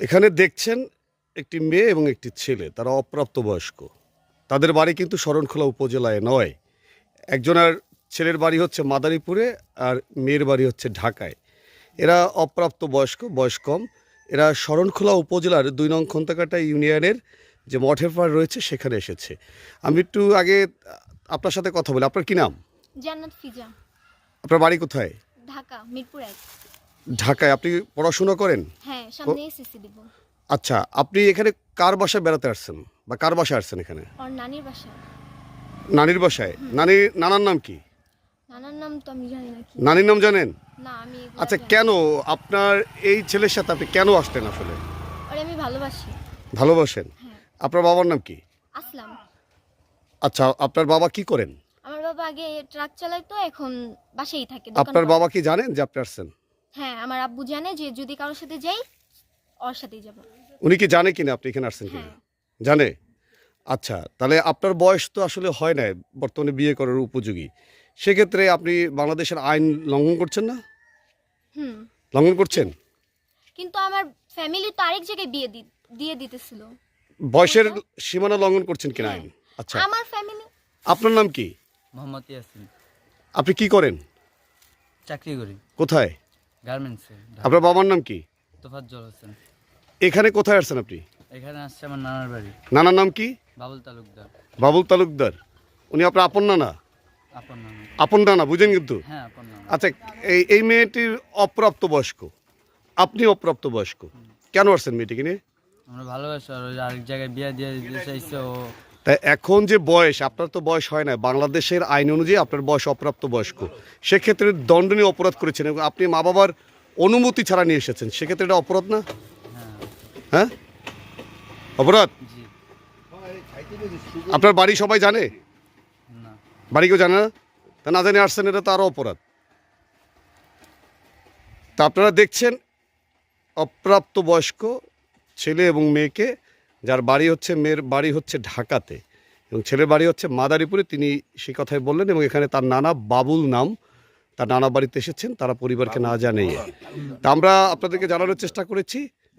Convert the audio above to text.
এখানে দেখছেন একটি মেয়ে এবং একটি ছেলে তারা অপ্রাপ্তবয়স্ক। তাদের বাড়ি কিন্তু শরণখোলা উপজেলায় নয়। একজনের ছেলের বাড়ি হচ্ছে মাদারীপুরে আর মেয়ের বাড়ি হচ্ছে ঢাকায়। এরা অপ্রাপ্ত বয়স্ক বয়স কম। এরা শরণখোলা উপজেলার দুই নং খন্তাকাটা ইউনিয়নের যে মঠের পাড় রয়েছে সেখানে এসেছে। আমি একটু আগে আপনার সাথে কথা বলি। আপনার কি নাম? জান্নাত ফিজা। আপনার বাড়ি কোথায়? ঢাকা মিরপুর ঢাকায়। আপনি পড়াশোনা করেন? সামনে এসএসসি দিব। আচ্ছা আপনি এখানে কার বাসায় বেড়াতে আসছেন? বা কার বাসায় আসছেন এখানে? আর নানির বাসা নানির বাসায়? নানির নানার নাম কি? নানার নাম তো আমি জানি না কি। নানির নাম জানেন? না আমি এগুলা আচ্ছা জানি না। কেন আপনার এই ছেলের সাথে আপনি কেন আসলেন আসলে? ওরে আমি ভালোবাসি। ভালোবাসেন? হ্যাঁ। আপনার বাবার নাম কি? আসলাম। আচ্ছা আপনার বাবা কি করেন? আমার বাবা আগে ট্রাক চালাইতো এখন বাসায় থাকে দোকান আপনার করে। বাবা কি জানেন যে আপনি আসছেন? হ্যাঁ আমার আব্বু জানে যে যদি কারোর সাথে যাই ওর সাথেই যাব। উনি কি জানে কিনা আপনি এখানে আসছেন কিনা? হ্যাঁ। জানে? আচ্ছা তাহলে আপনার বয়স তো আসলে হয় না বর্তমানে বিয়ে করার উপযোগী। সেক্ষেত্রে আপনি বাংলাদেশের আইন লঙ্ঘন করছেন না? হুম। লঙ্ঘন করছেন? কিন্তু আমার ফ্যামিলি তো আরেক জায়গায় বিয়ে দি- দিয়ে দিতেছিল। বয়সের সীমানা লঙ্ঘন করছেন কিনা আইন? আচ্ছা। আমার ফ্যামিলি আপনার নাম কি? মোহাম্মদ ইয়াসিন। আপনি কি করেন? চাকরি করি। কোথায়? গার্মেন্টসে। আপনার বাবার নাম কি? তোফাজ্জল হোসেন। এখানে কোথায় আসছেন আপনি? এখানে আসছে আমার নানার বাড়ি। নানার নাম কি? বাবুল তালুকদার। বাবুল তালুকদার। উনি আপনার আপন নানা? আপন নানা। আপন নানা বুঝেন কিন্তু। হ্যাঁ আপন নানা। আচ্ছা এই এই মেয়েটির অপ্রাপ্ত বয়স্ক আপনি অপ্রাপ্ত বয়স্ক কেন আসছেন মেয়েটিকে নিয়ে? আমরা ভালোবাসি আর ওই আরেক জায়গায় বিয়ে দিয়ে দিতে চাইছে ও। তাই এখন যে বয়স আপনার তো বয়স হয় না। বাংলাদেশের আইন অনুযায়ী আপনার বয়স অপ্রাপ্ত বয়স্ক সেক্ষেত্রে দণ্ডনীয় অপরাধ করেছেন এবং আপনি মা বাবার অনুমতি ছাড়া নিয়ে এসেছেন। সেক্ষেত্রে এটা অপরাধ না? হ্যাঁ? অপরাধ? আপনার বাড়ি সবাই জানে? বাড়ি কেউ জানে না? তা না জানে আসছেন এটা তো আরও অপরাধ। তা আপনারা দেখছেন অপ্রাপ্ত বয়স্ক ছেলে এবং মেয়েকে যার বাড়ি হচ্ছে মেয়ের বাড়ি হচ্ছে ঢাকাতে এবং ছেলের বাড়ি হচ্ছে মাদারীপুরে তিনি সেই কথাই বললেন এবং এখানে তার নানা বাবুল নাম তার নানা বাড়িতে এসেছেন তারা পরিবারকে না জানিয়ে তা আমরা আপনাদেরকে জানানোর চেষ্টা করেছি